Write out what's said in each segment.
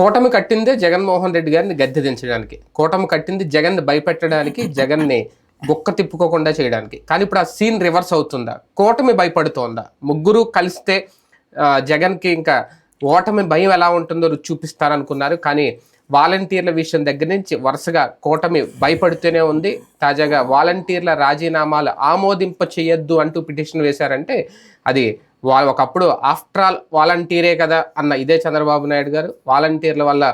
కూటమి కట్టిందే జగన్మోహన్ రెడ్డి గారిని గద్దె దించడానికి. కూటమి కట్టింది జగన్ని భయపెట్టడానికి జగన్ని బుక్క తిప్పుకోకుండా చేయడానికి. కానీ ఇప్పుడు ఆ సీన్ రివర్స్ అవుతుందా? కూటమి భయపడుతోందా? ముగ్గురు కలిస్తే జగన్కి ఇంకా ఓటమి భయం ఎలా ఉంటుందో చూపిస్తారనుకున్నారు. కానీ వాలంటీర్ల విషయం దగ్గర నుంచి వరుసగా కూటమి భయపడుతూనే ఉంది. తాజాగా వాలంటీర్ల రాజీనామాలు ఆమోదింప చేయొద్దు అంటూ పిటిషన్ వేశారంటే అది వా ఒకప్పుడు ఆఫ్టర్ ఆల్ వాలంటీరే కదా అన్న ఇదే చంద్రబాబు నాయుడు గారు. వాలంటీర్ల వల్ల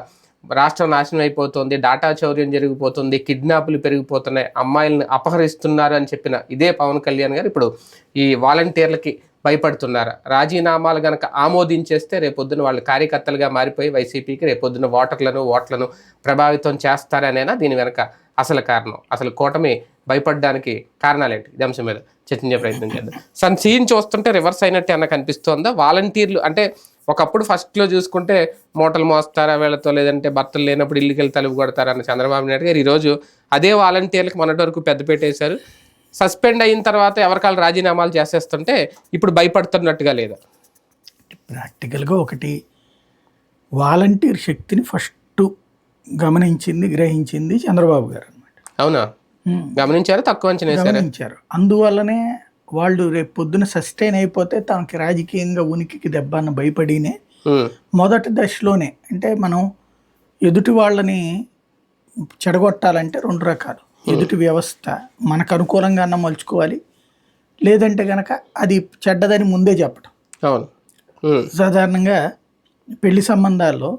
రాష్ట్రం నాశనం అయిపోతుంది డాటా చౌర్యం జరిగిపోతుంది కిడ్నాపులు పెరిగిపోతున్నాయి అమ్మాయిలను అపహరిస్తున్నారు అని చెప్పిన ఇదే పవన్ కళ్యాణ్ గారు ఇప్పుడు ఈ వాలంటీర్లకి భయపడుతున్నారు. రాజీనామాలు గనక ఆమోదించేస్తే రేపొద్దున వాళ్ళు కార్యకర్తలుగా మారిపోయి వైసీపీకి రేపొద్దున ఓటర్లను ఓట్లను ప్రభావితం చేస్తారనేనా దీని వెనక అసలు కారణం. అసలు కూటమి భయపడడానికి కారణాలేంటి? ఇది అంశం మీద చర్చించే ప్రయత్నం చేద్దాం. సన్ సీన్ చూస్తుంటే రివర్స్ అయినట్టు అన్న కనిపిస్తోందా? వాలంటీర్లు అంటే ఒకప్పుడు ఫస్ట్లో చూసుకుంటే మూటలు మోస్తారా వీళ్ళతో లేదంటే భర్తలు లేనప్పుడు ఇల్లుకి వెళ్ళి తలుపు కొడతారా అన్న చంద్రబాబు నాయుడు గారు ఈరోజు అదే వాలంటీర్లకు మొన్నటి వరకు పెద్దపేట వేశారు సస్పెండ్ అయిన తర్వాత ఎవరికాలు రాజీనామాలు చేసేస్తుంటే ఇప్పుడు భయపడుతున్నట్టుగా లేదా? ప్రాక్టికల్గా ఒకటి వాలంటీర్ శక్తిని ఫస్ట్ గమనించింది గ్రహించింది చంద్రబాబు గారు అనమాట అవునా? గమనించారా? తక్కువ గమనించారు. అందువల్లనే వాళ్ళు రేపు పొద్దున సస్టైన్ అయిపోతే తనకి రాజకీయంగా ఉనికికి దెబ్బ అన్న భయపడినే మొదటి దశలోనే అంటే మనం ఎదుటి వాళ్ళని చెడగొట్టాలంటే రెండు రకాలు. ఎదుటి వ్యవస్థ మనకు అనుకూలంగా అన్న మలుచుకోవాలి. లేదంటే గనక అది చెడ్డదని ముందే చెప్పడం అవును. సాధారణంగా పెళ్ళి సంబంధాల్లో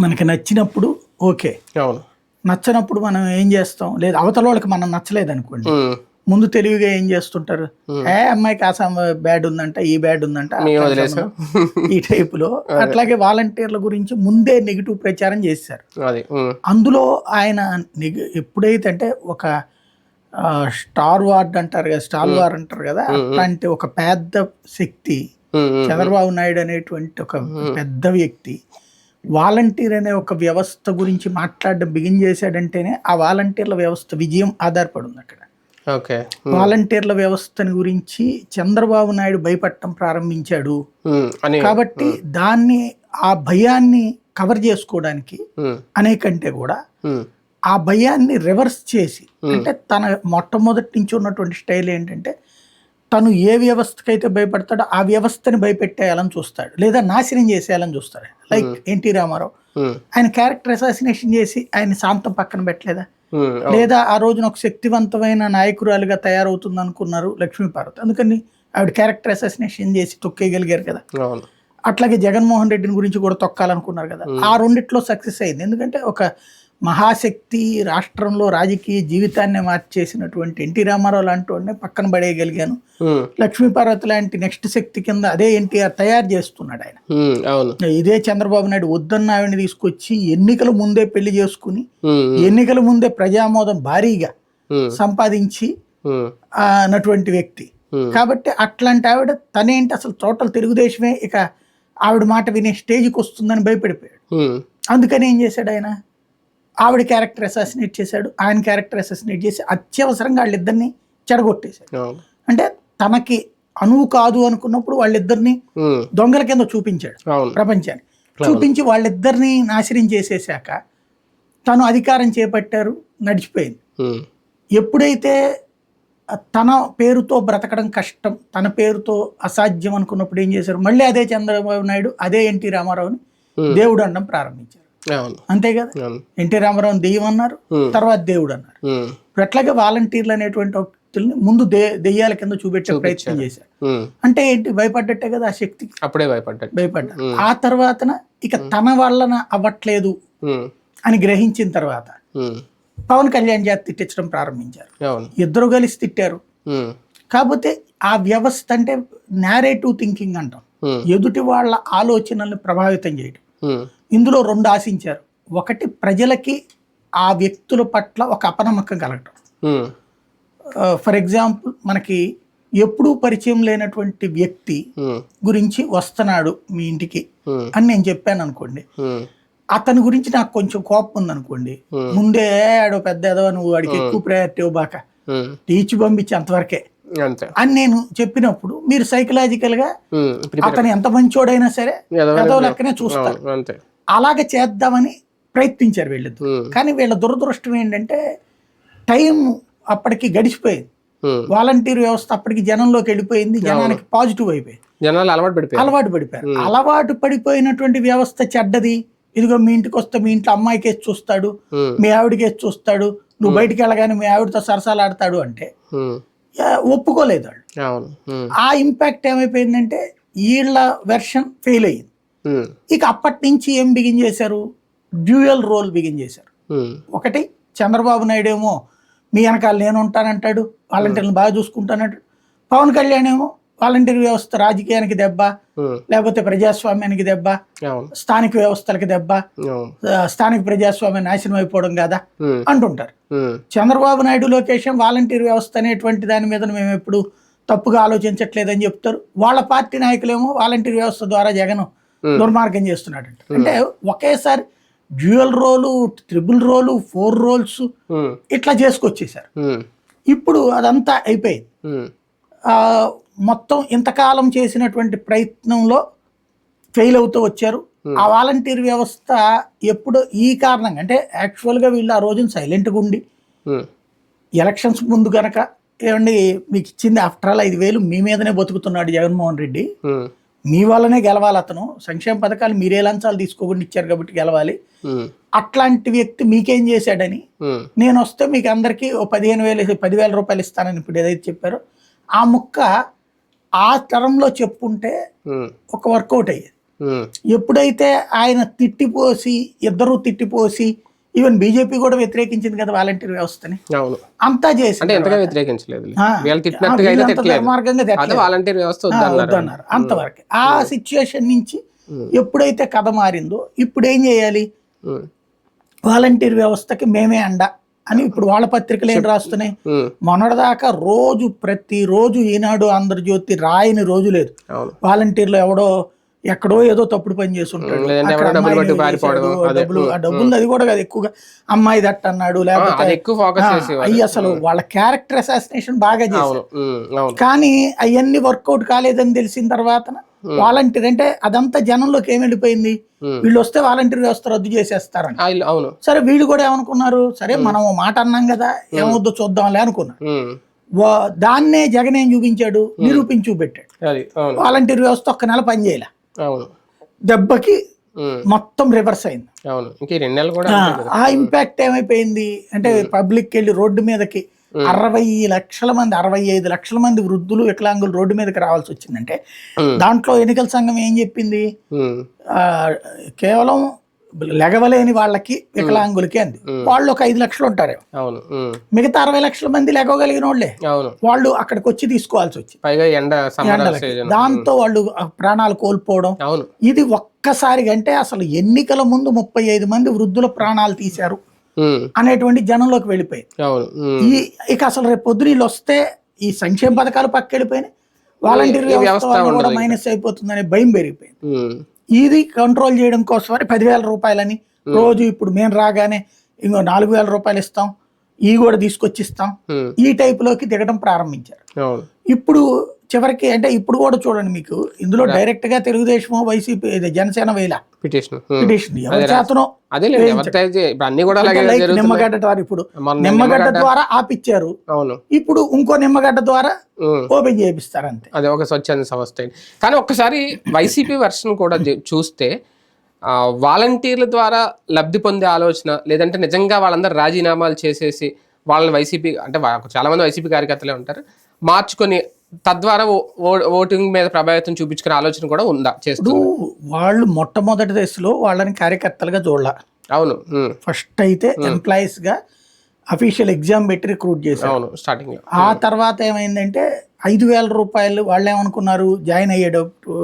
మనకి నచ్చినప్పుడు ఓకే. అవును. నచ్చనప్పుడు మనం ఏం చేస్తాం? లేదు అవతల వాళ్ళకి మనం నచ్చలేదు అనుకోండి ముందు తెలివిగా ఏం చేస్తుంటారు? ఏ అమ్మాయికి ఆ బ్యాడ్ ఉందంట ఈ బ్యాడ్ ఉందంట ఈ టైపులో. అట్లాగే వాలంటీర్ల గురించి ముందే నెగిటివ్ ప్రచారం చేశారు. అందులో ఆయన ఎప్పుడైతే అంటే ఒక స్టార్ వార్డ్ అంటారు కదా స్టార్ వార్ అంటారు కదా అట్లాంటి ఒక పెద్ద శక్తి చంద్రబాబు నాయుడు అనేటువంటి ఒక పెద్ద వ్యక్తి వాలంటీర్ అనే ఒక వ్యవస్థ గురించి మాట్లాడడం బిగిన్ చేశాడంటేనే ఆ వాలంటీర్ల వ్యవస్థ విజయం ఆధారపడి ఉంది అక్కడ. ఓకే. వాలంటీర్ల వ్యవస్థని గురించి చంద్రబాబు నాయుడు భయపడటం ప్రారంభించాడు. అని కాబట్టి దాన్ని ఆ భయాన్ని కవర్ చేసుకోవడానికి అనేకంటే కూడా ఆ భయాన్ని రివర్స్ చేసి అంటే తన మొట్టమొదటి నుంచి ఉన్నటువంటి స్టైల్ ఏంటంటే తను ఏ వ్యవస్థకైతే భయపడతాడో ఆ వ్యవస్థని భయపెట్టేయాలని చూస్తాడు. లేదా నాశనం చేసేయాలని చూస్తాడు. Like NT Ramarao. ఉమ్, ఆయన క్యారెక్టర్ అసాసినేషన్ చేసి ఆయన శాంతం పక్కన పెట్టలేదా? ఉమ్, లేదా ఆ రోజున ఒక శక్తివంతమైన నాయకురాలుగా తయారవుతుంది అనుకున్నారు లక్ష్మీపార్వతి అందుకని ఆవిడ క్యారెక్టర్ అసాసినేషన్ చేసి తొక్కేయగలిగారు కదా. అట్లాగే జగన్మోహన్ రెడ్డిని గురించి కూడా తొక్కాలనుకున్నారు కదా. ఆ రెండిట్లో సక్సెస్ అయింది. ఎందుకంటే ఒక మహాశక్తి రాష్ట్రంలో రాజకీయ జీవితాన్ని మార్చేసినటువంటి ఎన్టీ రామారావు లాంటి వాడిని పక్కన పడేయగలిగాను. లక్ష్మీపార్వతి లాంటి నెక్స్ట్ శక్తి కింద అదే ఎన్టీఆర్ తయారు చేస్తున్నాడు ఆయన. ఇదే చంద్రబాబు నాయుడు వద్దన్న ఆవిడని తీసుకొచ్చి ఎన్నికల ముందే పెళ్ళి చేసుకుని ఎన్నికల ముందే ప్రజామోదం భారీగా సంపాదించి అన్నటువంటి వ్యక్తి. కాబట్టి అట్లాంటి ఆవిడ తనేంటి అసలు టోటల్ తెలుగుదేశమే ఇక ఆవిడ మాట వినే స్టేజ్కి వస్తుందని భయపడిపోయాడు. అందుకని ఏం చేశాడు ఆయన? ఆవిడ క్యారెక్టర్ అసాసినేట్ చేశాడు ఆయన క్యారెక్టర్ అసాసినేట్ చేసి అత్యవసరంగా వాళ్ళిద్దరిని చెడగొట్టేశాడు. అంటే తనకి అనువు కాదు అనుకున్నప్పుడు వాళ్ళిద్దరిని దొంగల కింద చూపించాడు ప్రపంచాన్ని. చూపించి వాళ్ళిద్దరిని నాశనం చేసేసాక తను అధికారం చేపట్టారు నడిచిపోయింది. ఎప్పుడైతే తన పేరుతో బ్రతకడం కష్టం తన పేరుతో అసాధ్యం అనుకున్నప్పుడు ఏం చేశారు? మళ్ళీ అదే చంద్రబాబు నాయుడు అదే ఎన్టీ రామారావుని. దేవుడు అనడం ప్రారంభించారు. అంతే కదా? ఎన్టీ రామారావుని దెయ్యం అన్నారు. తర్వాత దేవుడు అన్నారు. ఇప్పుడు అట్లాగే వాలంటీర్లు అనేటువంటి వ్యక్తుల్ని ముందు దే దెయ్యాల కింద చూపెట్టే ప్రయత్నం చేశారు. అంటే ఏంటి భయపడ్డట్టే కదా ఆ శక్తికి అప్పుడే భయపడ్డాడు భయపడ్డారు. ఆ తర్వాతన ఇక తన వల్లన అవ్వట్లేదు అని గ్రహించిన తర్వాత పవన్ కళ్యాణ్ చేత తిట్టించడం ప్రారంభించారు. ఇద్దరు కలిసి తిట్టారు. కాకపోతే ఆ వ్యవస్థ అంటే నేరేటివ్ థింకింగ్ అంటాం. ఎదుటి వాళ్ళ ఆలోచనల్ని ప్రభావితం చేయడం ఇందులో రెండు ఆశించారు. ఒకటి ప్రజలకి ఆ వ్యక్తుల పట్ల ఒక అపనమ్మకం కలగటం. ఫర్ ఎగ్జాంపుల్ మనకి ఎప్పుడూ పరిచయం లేనటువంటి వ్యక్తి గురించి వస్తున్నాడు మీ ఇంటికి అని నేను చెప్పాను అనుకోండి. అతని గురించి నాకు కొంచెం కోపం ఉందనుకోండి. Hmm. ముందే ఆడో పెద్ద ఎదవ నువ్వు వాడికి ఎక్కువ ప్రయారిటీ ఇవ్వబాక టీచి పంపించి అంతవరకే. అంతే. అని నేను చెప్పినప్పుడు మీరు సైకలాజికల్గా అతను ఎంత మంచోడైనా సరే ఎదవ లెక్కనే చూస్తారు. అలాగ చేద్దామని ప్రయత్నించారు వీళ్ళిద్దరు. ఉమ్, కానీ వీళ్ళ దురదృష్టం ఏంటంటే టైం అప్పటికి గడిచిపోయింది. వాలంటీర్ వ్యవస్థ అప్పటికి జనంలోకి వెళ్ళిపోయింది జనానికి పాజిటివ్ అయిపోయింది. జనాలు అలవాటు పడిపోయారు. అలవాటు పడిపోయారు. అలవాటు పడిపోయినటువంటి వ్యవస్థ చెడ్డది. ఇదిగో మీ ఇంటికి వస్తే మీ ఇంట్లో అమ్మాయి కేసు చూస్తాడు మీ ఆవిడ కేసు చూస్తాడు నువ్వు బయటికి వెళ్ళగానే మీ ఆవిడతో సరసాలు ఆడతాడు అంటే ఒప్పుకోలేదు వాళ్ళు. ఆ ఇంపాక్ట్ ఏమైపోయిందంటే వీళ్ళ వెర్షన్ ఫెయిల్ అయ్యింది. ఇక అప్పటి నుంచి ఏం బిగిన్ చేశారు? డ్యూయల్ రోల్ బిగిన్ చేశారు. ఒకటి చంద్రబాబు నాయుడు ఏమో మీ వెనకాల నేను ఉంటానంటాడు వాలంటీర్లను బాగా చూసుకుంటానంటాడు. పవన్ కళ్యాణ్ ఏమో వాలంటీర్ వ్యవస్థ రాజకీయానికి దెబ్బ లేకపోతే ప్రజాస్వామ్యానికి దెబ్బ స్థానిక వ్యవస్థలకి దెబ్బ స్థానిక ప్రజాస్వామ్యం నాశనం అయిపోవడం కదా అంటుంటారు. చంద్రబాబు నాయుడు లోకేషం వాలంటీర్ వ్యవస్థ అనేటువంటి దాని మీద మేము ఎప్పుడు తప్పుగా ఆలోచించట్లేదని చెప్తారు. వాళ్ళ పార్టీ నాయకులేమో వాలంటీర్ వ్యవస్థ ద్వారా జగన్ దుర్మార్గం చేస్తున్నాడు అంటే ఒకేసారి dual role triple role four roles ఇట్లా చేసుకొచ్చేసారు ఇప్పుడు అదంతా అయిపోయింది. మొత్తం ఇంతకాలం చేసినటువంటి ప్రయత్నంలో ఫెయిల్ అవుతూ వచ్చారు. ఆ వాలంటీర్ వ్యవస్థ ఎప్పుడు ఈ కారణంగా అంటే యాక్చువల్గా వీళ్ళు ఆ రోజున సైలెంట్గా ఉండి ఎలక్షన్స్ ముందు కనుక ఏమండి మీకు ఇచ్చింది ఆఫ్టర్ ఆల్ ఐదు వేలు మీ మీదనే బతుకుతున్నాడు జగన్మోహన్ రెడ్డి. మీ వల్లనే గెలవాలి అతను. సంక్షేమ పథకాలు మీరే లంచాలు తీసుకోకుండా ఇచ్చారు కాబట్టి గెలవాలి. అట్లాంటి వ్యక్తి మీకేం చేశాడని నేను వస్తే మీకు అందరికీ ఓ పదిహేను వేలు పదివేల రూపాయలు ఇస్తానని ఇప్పుడు ఏదైతే చెప్పారో ఆ ముక్క ఆ తరంలో చెప్పుంటే ఒక వర్కౌట్ అయ్యేది. ఎప్పుడైతే ఆయన తిట్టిపోసి ఇద్దరు తిట్టిపోసి ఈవెన్ బీజేపీ కూడా వ్యతిరేకించింది కదా వాలంటీర్ వ్యవస్థని. అవును. అంతా చేసి అంటే ఎంతగా వ్యతిరేకించలేదు. వాలంటీర్ వ్యవస్థ వద్దన్నారు. అంతవరకు. ఆ సిచ్యుయేషన్ నుంచి. ఎప్పుడైతే కథ మారిందో ఇప్పుడు ఏం చేయాలి వాలంటీర్ వ్యవస్థకి మేమే అండ అని ఇప్పుడు వాళ్ళ పత్రికలు ఏం రాస్తున్నాయి? మొన్నటిదాకా రోజు ప్రతి రోజు ఈనాడు ఆంధ్రజ్యోతి రాయని రోజు లేదు. వాలంటీర్లు ఎవడో ఎక్కడో ఏదో తప్పుడు పని చేసి డబ్బులు ఆ డబ్బులు అది కూడా కాదు ఎక్కువగా అమ్మాయి దట్ అన్నాడు లేకపోతే అయ్యి అసలు వాళ్ళ క్యారెక్టర్ అసాసినేషన్ బాగా చేశారు కానీ అవన్నీ వర్కౌట్ కాలేదని తెలిసిన తర్వాత వాలంటీర్ అంటే అదంతా జనంలోకి ఏం వెళ్ళిపోయింది. వీళ్ళు వస్తే వాలంటీర్ వ్యవస్థ రద్దు చేసేస్తారని. అవును. సరే వీళ్ళు కూడా ఏమనుకున్నారు? సరే మనం మాట అన్నాం కదా ఏమవుద్దో చూద్దాంలే అనుకున్నారు. దాన్నే జగన్ ఏం చూపించాడు? నిరూపించి చూపెట్టాడు. వాలంటీర్ వ్యవస్థ ఒక్క నెల పనిచేయలే అవును. దెబ్బకి మొత్తం రివర్స్ అయింది. అవును. ఇంక రెండు నెలలు కూడా ఆ, ఇంపాక్ట్ ఏమైపోయింది? అంటే పబ్లిక్ వెళ్ళి రోడ్డు మీదకి అరవై లక్షల మంది అరవై ఐదు లక్షల మంది వృద్ధులు వికలాంగులు రోడ్డు మీదకి రావాల్సి వచ్చిందంటే దాంట్లో ఎన్నికల సంఘం ఏం చెప్పింది? కేవలం లెగవలేని వాళ్ళకి వికలాంగులకి అంది. వాళ్ళు ఒక ఐదు లక్షలు ఉంటారు. మిగతా అరవై లక్షల మంది లెగవగలిగిన వాళ్ళే. వాళ్ళు అక్కడికి వచ్చి తీసుకోవాల్సి. సీజన్ దాంతో వాళ్ళు ప్రాణాలు కోల్పోవడం. ఇది ఒక్కసారిగా అంటే అసలు ఎన్నికల ముందు ముప్పై ఐదు మంది వృద్ధుల ప్రాణాలు తీశారు అనేటువంటి జనంలోకి ఉమ్, ఈ ఇక అసలు రేపు పొద్దున వీళ్ళు వస్తే ఈ సంక్షేమ పథకాలు పక్క వెళ్ళిపోయినాయి వాలంటీర్ వ్యవస్థ కూడా మైనస్ అయిపోతుందనే భయం పెరిగిపోయింది. ఇది కంట్రోల్ చేయడం కోసమని పదివేల రూపాయలని రోజు ఇప్పుడు మేము రాగానే ఇంకో నాలుగు వేల రూపాయలు ఇస్తాం ఈ కూడా తీసుకొచ్చి ఇస్తాం ఉమ్, ఈ టైపులోకి దిగడం ప్రారంభించారు. ఇప్పుడు చివరికి అంటే ఇప్పుడు కూడా చూడండి మీకు ఇందులో డైరెక్ట్గా తెలుగుదేశం వైసీపీ జనసేన వేల. పిటిషన్ పిటిషన్ ఎవరి చేతనో అదేలేండి ఎవరిదైతే ఇప్పుడు అన్ని కూడా నిమ్మగడ్డ ద్వారా ఇప్పుడు. నిమ్మగడ్డ ద్వారా ఆపిచ్చారు. అవును. ఇప్పుడు ఇంకో నిమ్మగడ్డ ద్వారా ఉమ్. ఓపెన్ చేపిస్తారు అంతే అది ఒక స్వచ్ఛంద సంస్థ. కానీ ఒక్కసారి వైసీపీ వెర్షన్ కూడా చూస్తే వాలంటీర్ల ద్వారా లబ్ధి పొందే ఆలోచన లేదంటే నిజంగా వాళ్ళందరూ రాజీనామాలు చేసేసి వాళ్ళని వైసీపీ అంటే చాలా మంది వైసీపీ కార్యకర్తలే ఉంటారు మార్చుకొని తద్వారా ఓటింగ్ మీద ప్రభావితం చూపించుకునే ఆలోచన కూడా ఉందా చేస్తూ వాళ్ళు మొట్టమొదటి దశలో వాళ్ళని కార్యకర్తలుగా చూడాల. అవును ఫస్ట్ అయితే ఎంప్లాయీస్గా అఫీషియల్ ఎగ్జామ్ పెట్టి రిక్రూట్ చేశారు. అవును స్టార్టింగ్ ఆ తర్వాత ఏమైందంటే ఐదు వేల రూపాయలు వాళ్ళు ఏమనుకున్నారు? జాయిన్ అయ్యేటప్పుడు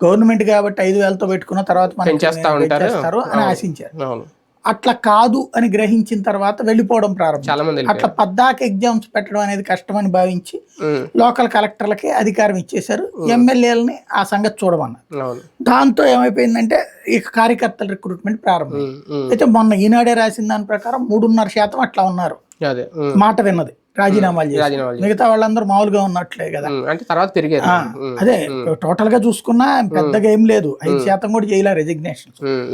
గవర్నమెంట్ కాబట్టి ఐదు వేలతో పెట్టుకున్న తర్వాత ఉంటారు. పెంచేస్తారు అని ఆశించారు. అవును. అట్లా కాదు అని గ్రహించిన తర్వాత వెళ్ళిపోవడం ప్రారంభం. అట్లా పద్దాక ఎగ్జామ్స్ పెట్టడం అనేది కష్టమని భావించి లోకల్ కలెక్టర్లకి అధికారం ఇచ్చేశారు. ఎమ్మెల్యేలని ఆ సంగతి చూడమన్నారు. దాంతో ఏమైపోయిందంటే ఇక కార్యకర్తల రిక్రూట్మెంట్ ప్రారంభం అయితే మొన్న ఈనాడే రాసిన దాని ప్రకారం మూడున్నర శాతం అట్లా ఉన్నారు. మాట విన్నది. రాజీనామాలు. మిగతా వాళ్ళందరూ మామూలుగా ఉన్నట్లే కదా. అంటే తర్వాత అదే టోటల్గా చూసుకున్నా పెద్దగా ఏం లేదు. ఐదు శాతం కూడా చేయలే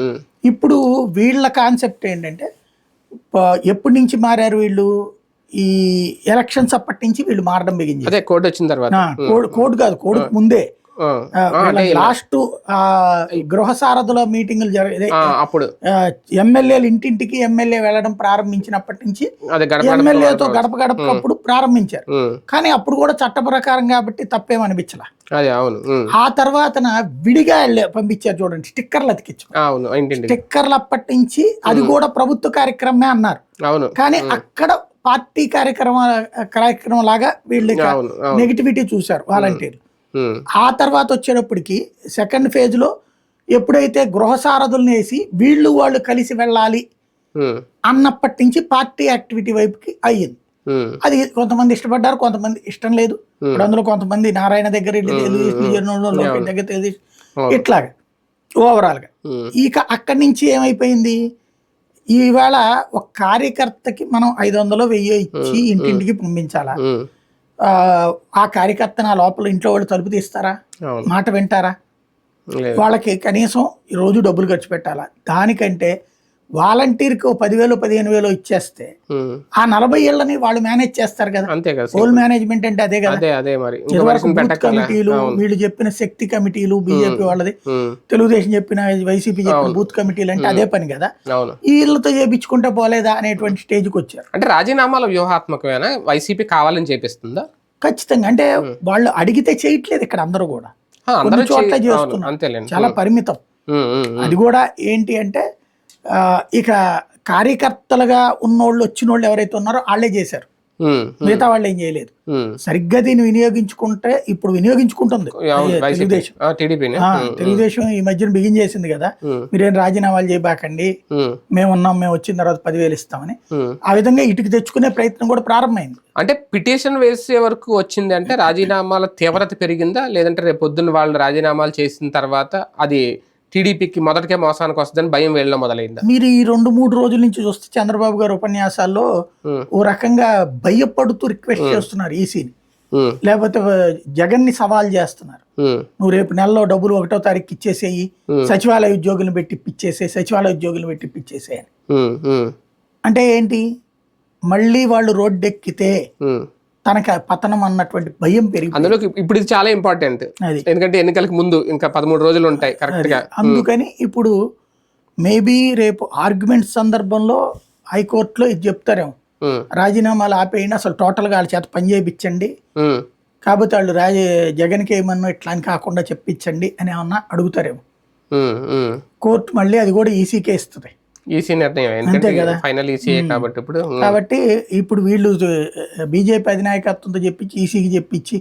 ఉమ్, ఇప్పుడు వీళ్ళ కాన్సెప్ట్ ఏంటంటే ఎప్పటి నుంచి మారారు వీళ్ళు? ఈ ఎలక్షన్స్ అప్పటి నుంచి వీళ్ళు మారడం బిగించారు అదే కోడ్ వచ్చిన తర్వాత. కోడ్ కాదు కోడ్ ముందే. లాస్ట్ గృహ సారథుల మీటింగులు జరిగే అప్పుడు. ఎమ్మెల్యేలు ఇంటింటికి ఎమ్మెల్యే వెళ్ళడం ప్రారంభించినప్పటి నుంచి ఎమ్మెల్యేతో గడప గడపకప్పుడు ప్రారంభించారు. కానీ అప్పుడు కూడా చట్ట ప్రకారం కాబట్టి తప్పేమనిపించలా అదే అవును. ఉమ్, ఆ తర్వాతన విడిగా వెళ్ళే- పంపించారు చూడండి స్టిక్కర్లు అతికించు స్టిక్కర్లు అప్పటి నుంచి అది కూడా ప్రభుత్వ కార్యక్రమమే అన్నారు. అవును. కానీ అక్కడ పార్టీ కార్యక్రమ కార్యక్రమం లాగా వీళ్ళు నెగిటివిటీ చూశారు వాలంటీర్లు ఆ తర్వాత వచ్చేటప్పటికి సెకండ్ ఫేజ్లో ఎప్పుడైతే గృహ సారథుల్ని వేసి వీళ్ళు వాళ్ళు కలిసి వెళ్ళాలి అన్నప్పటి నుంచి పార్టీ యాక్టివిటీ వైపుకి అయ్యింది. అది కొంతమంది ఇష్టపడ్డారు కొంతమంది ఇష్టం లేదు. ఇప్పుడు అందులో కొంతమంది నారాయణ దగ్గర దగ్గర. ఇట్లాగా ఓవరాల్గా ఉమ్, ఇక అక్కడి నుంచి ఏమైపోయింది? ఈవేళ ఒక కార్యకర్తకి మనం ఐదు వందలు వెయ్యి ఇచ్చి ఇంటింటికి పంపించాలా? ఆ, ఆ కార్యకర్త నా లోపల ఇంట్లో వాళ్ళు తలుపు తీస్తారా? మాట వింటారా? వాళ్ళకి కనీసం ఈ రోజు డబ్బులు ఖర్చు పెట్టాలా? దానికంటే వాలంటీర్కి ఓ పదివేలు పదిహేను వేలు ఇచ్చేస్తే ఆ నలభై ఏళ్ళని వాళ్ళు మేనేజ్ చేస్తారు కదా. అంతే కదా హోల్ మేనేజ్మెంట్ అంటే అదే కదా. అదే మరి. కమిటీలు వీళ్ళు చెప్పిన శక్తి కమిటీలు బీజేపీ వాళ్ళది. తెలుగుదేశం చెప్పిన వైసీపీ చెప్పిన బూత్ కమిటీలు అంటే అదే పని కదా. వీళ్ళతో చేపించుకుంటే పోలేదా అనేటువంటి స్టేజ్కి వచ్చారు. అంటే రాజీనామాల వ్యూహాత్మకమేనా? వైసీపీ కావాలని చేపిస్తుందా? ఖచ్చితంగా. అంటే వాళ్ళు అడిగితే చేయట్లేదు ఇక్కడ అందరూ కూడా. కొన్ని చోట్ల చేస్తున్నారు. చాలా పరిమితం. అది కూడా ఏంటి అంటే ఇక కార్యకర్తలుగా ఉన్నోళ్ళు వచ్చిన వాళ్ళు ఎవరైతే ఉన్నారో వాళ్ళే చేశారు. మిగతా వాళ్ళు ఏం చేయలేదు. సరిగ్గా దీన్ని వినియోగించుకుంటే ఇప్పుడు వినియోగించుకుంటుంది. తెలుగుదేశం. తెలుగుదేశం ఈ మధ్యన బిగిన్ చేసింది కదా. మీరేం రాజీనామాలు చేయబాకండి. మేము ఉన్నాం మేము వచ్చిన తర్వాత పదివేలు ఇస్తామని. ఆ విధంగా ఇటుకు తెచ్చుకునే ప్రయత్నం కూడా ప్రారంభమైంది. అంటే పిటిషన్ వేసే వరకు వచ్చింది అంటే రాజీనామాల తీవ్రత పెరిగిందా? లేదంటే రేపు పొద్దున్న వాళ్ళు రాజీనామాలు చేసిన తర్వాత అది టీడీపీకి మొదటికే మోసానికి వస్తుందని భయం వీళ్ళలో మొదలైందా. మీరు ఈ రెండు మూడు రోజుల నుంచి చూస్తే చంద్రబాబు గారు ఉపన్యాసాల్లో ఓ రకంగా భయపడుతూ రిక్వెస్ట్ చేస్తున్నారు ఈసీని లేకపోతే జగన్ని సవాల్ చేస్తున్నారు. నువ్వు రేపు నెలలో డబ్బులు ఒకటో తారీఖు ఇచ్చేసేయి. సచివాలయ ఉద్యోగులను పెట్టి ఇప్పించేసేయి సచివాలయ ఉద్యోగులను పెట్టి ఉమ్, అంటే ఏంటి? మళ్ళీ వాళ్ళు రోడ్డెక్కితే. తనకి పతనం అన్నటువంటి భయం పెరిగి అందులో ఇప్పుడు ఇది చాలా ఇంపార్టెంట్. అది. ఎందుకంటే ఎన్నికలకు ముందు ఇంకా పదమూడు రోజులు ఉంటాయి కరెక్ట్గా. అందుకని ఇప్పుడు మేబీ రేపు ఆర్గ్యుమెంట్ సందర్భంలో హైకోర్టులో ఇది చెప్తారేమో. రాజీనామాలు ఆపేయండి అసలు టోటల్గా వాళ్ళ చేత పని చేయించండి కాకపోతే వాళ్ళు రాజ జగన్కి ఏమన్నా ఇట్లా అని కాకుండా చెప్పించండి అని ఏమన్నా అడుగుతారేమో. కోర్టు మళ్ళీ అది కూడా ఈసీకే ఇస్తుంది. ఈసీ నిర్ణయం. ఫైనల్ ఈసీ కాబట్టి ఇప్పుడు కాబట్టి ఇప్పుడు వీళ్ళు బీజేపీ అధినాయకత్వంతో చెప్పించి ఈసీకి చెప్పించి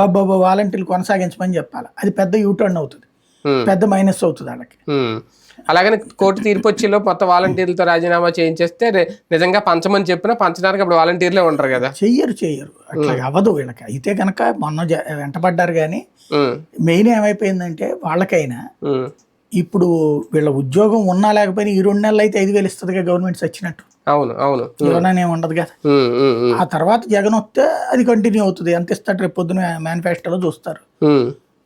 బాబు వాలంటీర్లు కొనసాగించమని చెప్పాలి. అది పెద్ద యూటర్న్ అవుతుంది. పెద్ద మైనస్ అవుతుంది వాళ్ళకి. అలాగని కోర్టు తీర్పు వచ్చేలో మొత్తం వాలంటీర్లతో రాజీనామా చేయించేస్తే నిజంగా పంచమని చెప్పినా పంచడానికి అప్పుడు వాలంటీర్లే ఉంటారు కదా. చెయ్యరు చెయ్యరు. అట్లా అవ్వదు వీళ్ళకి. అయితే కనుక మొన్న వెంటబడ్డారు కానీ మెయిన్ ఏమైపోయిందంటే వాళ్ళకైనా. ఇప్పుడు వీళ్ళ ఉద్యోగం ఉన్నా లేకపోయినా ఈ రెండు నెలలు అయితే ఐదు వేలు ఇస్తుంది గవర్నమెంట్ వచ్చినట్టు అవును అవును. ఇవ్వననే ఉండదు కదా? ఆ తర్వాత జగన్ వస్తే అది కంటిన్యూ అవుతుంది. ఎంత ఇస్తాడు రేపు పొద్దున మేనిఫెస్టోలో చూస్తారు.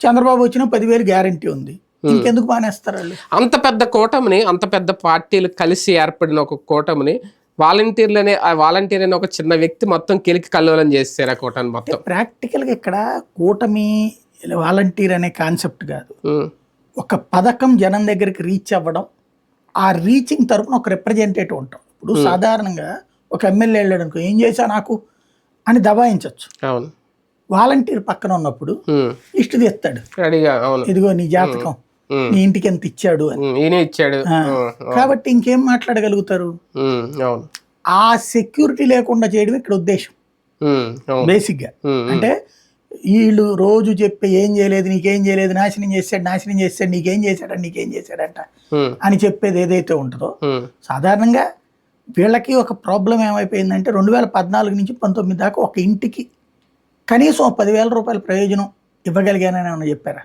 చంద్రబాబు వచ్చిన పదివేలు గ్యారంటీ ఉంది. ఇంకెందుకు మానేస్తారు వాళ్ళు? అంత పెద్ద కూటమిని అంత పెద్ద పార్టీలు కలిసి ఏర్పడిన ఒక కూటమిని వాలంటీర్లు అనే ఆ వాలంటీర్ అనే ఒక చిన్న వ్యక్తి మొత్తం కెలికి కల్లోలం చేస్తారు ఆ కూటమి మొత్తం. ప్రాక్టికల్గా ఇక్కడ కూటమి వాలంటీర్ అనే కాన్సెప్ట్ కాదు. ఒక పథకం జనం దగ్గరికి రీచ్ అవ్వడం ఆ రీచింగ్ తరపున ఒక రిప్రజెంటేటివ్ ఉంటాం. ఇప్పుడు సాధారణంగా ఒక ఎమ్మెల్యే వెళ్ళాడు అనుకో ఏం చేశా నాకు? అని దబాయించవచ్చు అవును. వాలంటీర్ పక్కన ఉన్నప్పుడు ఉమ్, ఇష్ట తీస్తాడు. ఇదిగో నీ జాతకం ఉమ్, నీ ఇంటికి ఎంత ఇచ్చాడు? ఇచ్చాడు. కాబట్టి ఇంకేం మాట్లాడగలుగుతారు? ఆ సెక్యూరిటీ లేకుండా చేయడం ఇక్కడ ఉద్దేశం. బేసిక్గా అంటే వీళ్ళు రోజు చెప్పి ఏం చేయలేదు నీకేం చేయలేదు నాశనం చేశాడు నాశనం చేశాడు నీకేం చేశాడు నీకేం చేశాడంట అని చెప్పేది ఏదైతే ఉంటుందో సాధారణంగా వీళ్ళకి ఒక ప్రాబ్లం ఏమైపోయిందంటే రెండు వేల పద్నాలుగు నుంచి పంతొమ్మిది దాకా ఒక ఇంటికి కనీసం పదివేల రూపాయల ప్రయోజనం ఇవ్వగలిగానని ఏమన్నా చెప్పారా?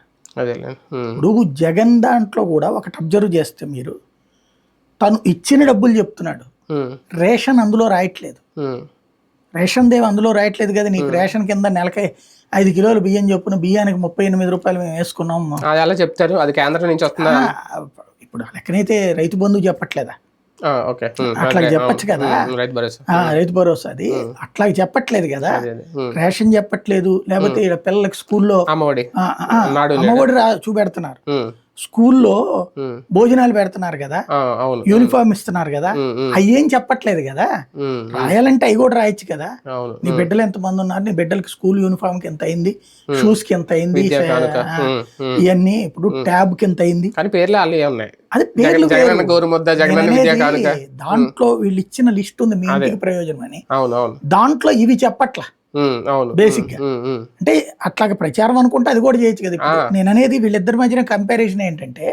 ఇప్పుడు జగన్ దాంట్లో కూడా ఒకటి అబ్జర్వ్ చేస్తే మీరు తను ఇచ్చిన డబ్బులు చెప్తున్నాడు. రేషన్ అందులో రాయట్లేదు. రేషన్ దేవి అందులో రాయట్లేదు కదా నీకు రేషన్ కింద నెలకి ఐదు కిలోలు బియ్యం చొప్పున బియ్యానికి ముప్పై ఎనిమిది రూపాయలు మేము వేసుకున్నాం. అది అలా చెప్తారు? అది కేంద్రం నుంచి వస్తుందా? ఇప్పుడు లెక్కనైతే రైతు బంధువు చెప్పట్లేదా? ఓకే. అట్లా చెప్పొచ్చు. కదా. రైతు భరోసా. ఆ, రైతు భరోసా అది. అట్లా చెప్పట్లేదు కదా. రేషన్ చెప్పట్లేదు. లేకపోతే ఈడ పిల్లలకి స్కూల్లో అమ్మఒడి. చూపెడుతున్నారు. స్కూల్లో భోజనాలు పెడుతున్నారు కదా? యూనిఫామ్ ఇస్తున్నారు కదా? ఏం చెప్పట్లేదు కదా? రాయాలంటే అవి కూడా రాయొచ్చు కదా? అవును. నీ బిడ్డలు ఎంత మంది ఉన్నారు? నీ బిడ్డలకి స్కూల్ యూనిఫామ్కి ఎంత అయింది? షూస్కి ఎంత అయింది. ఇవన్నీ ఇప్పుడు ట్యాబ్కి ఎంత అయింది? కానీ పేర్లు ఉన్నాయి అది పేర్లు దాంట్లో వీళ్ళు ఇచ్చిన లిస్ట్ ఉంది మీ ఇంటికి ప్రయోజనం అని. దాంట్లో ఇవి చెప్పట్లా. Basic గా. అంటే అట్లాగే ప్రచారం అనుకుంటే అది కూడా చేయొచ్చు కదా. నేను అనేది వీళ్ళిద్దరి మధ్యన కంపారిజన్ ఏంటంటే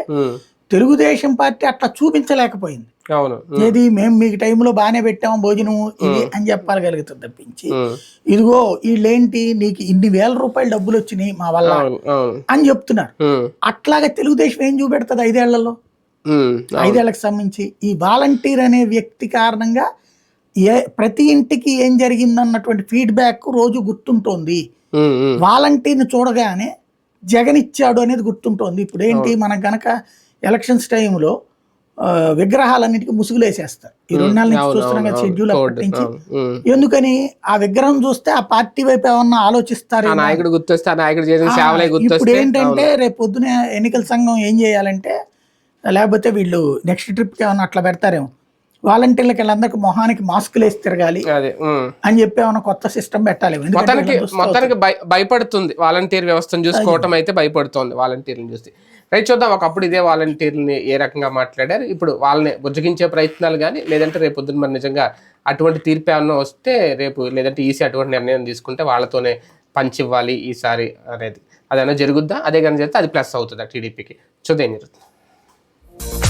తెలుగుదేశం పార్టీ అట్లా చూపించలేకపోయింది. ఏది మేము మీకు టైంలో బాగానే పెట్టాము భోజనం ఇది అని చెప్పగలుగుతుంది తప్పించి ఇదిగో వీళ్ళేంటి నీకు ఇన్ని వేల రూపాయలు డబ్బులు వచ్చినాయి మా వల్ల అని చెప్తున్నారు. అట్లాగే తెలుగుదేశం ఏం చూపెడుతుంది ఐదేళ్ళలో? ఐదేళ్ళకు సంబంధించి ఈ వాలంటీర్ అనే వ్యక్తి కారణంగా ఏ ప్రతి ఇంటికి ఏం జరిగిందన్నటువంటి ఫీడ్బ్యాక్ రోజు గుర్తుంటోంది. వాలంటీర్ని చూడగానే జగన్ ఇచ్చాడు అనేది గుర్తుంటోంది. ఇప్పుడు ఏంటి మనకు గనక ఎలక్షన్స్ టైంలో విగ్రహాలన్నిటికీ ముసుగులు వేసేస్తారు ఈ రెండు నెలల నుంచి చూస్తున్నాం. షెడ్యూల్ అప్పటి నుంచి. ఎందుకని ఆ విగ్రహం చూస్తే ఆ పార్టీ వైపు ఏమన్నా ఆలోచిస్తారు నాయకుడు గుర్తొస్తే నాయకుడు చేసిన ఇప్పుడు ఏంటంటే రేపు పొద్దున ఎన్నికల సంఘం ఏం చేయాలంటే లేకపోతే వీళ్ళు నెక్స్ట్ ట్రిప్కి ఏమన్నా అట్లా పెడతారేమో. వాలంటీర్లకి వీళ్ళందరికీ మొహానికి మాస్కులు వేసి తిరగాలి. అని చెప్పి ఏమన్నా కొత్త సిస్టమ్ పెట్టాలి. మొత్తానికి మొత్తానికి భయ- భయపడుతుంది. వాలంటీర్ వ్యవస్థను చూసుకోవటం అయితే భయపడుతోంది వాలంటీర్లను చూసి. రైట్ చూద్దాం. ఒకప్పుడు ఇదే వాలంటీర్ని ఏ రకంగా మాట్లాడారు? ఇప్పుడు వాళ్ళని బుజ్జగించే ప్రయత్నాలు కానీ లేదంటే రేపు పొద్దున్న మరి నిజంగా అటువంటి తీర్పు ఏమన్నా వస్తే రేపు లేదంటే ఈసీ అటువంటి నిర్ణయం తీసుకుంటే వాళ్ళతోనే పంచి ఇవ్వాలి ఈసారి అనేది. అదైనా జరుగుద్దా? అదే కానీ చేస్తే అది ప్లస్ అవుతుందా టీడీపీకి? చూద్దాం ఏం జరుగుతుంది. Thank you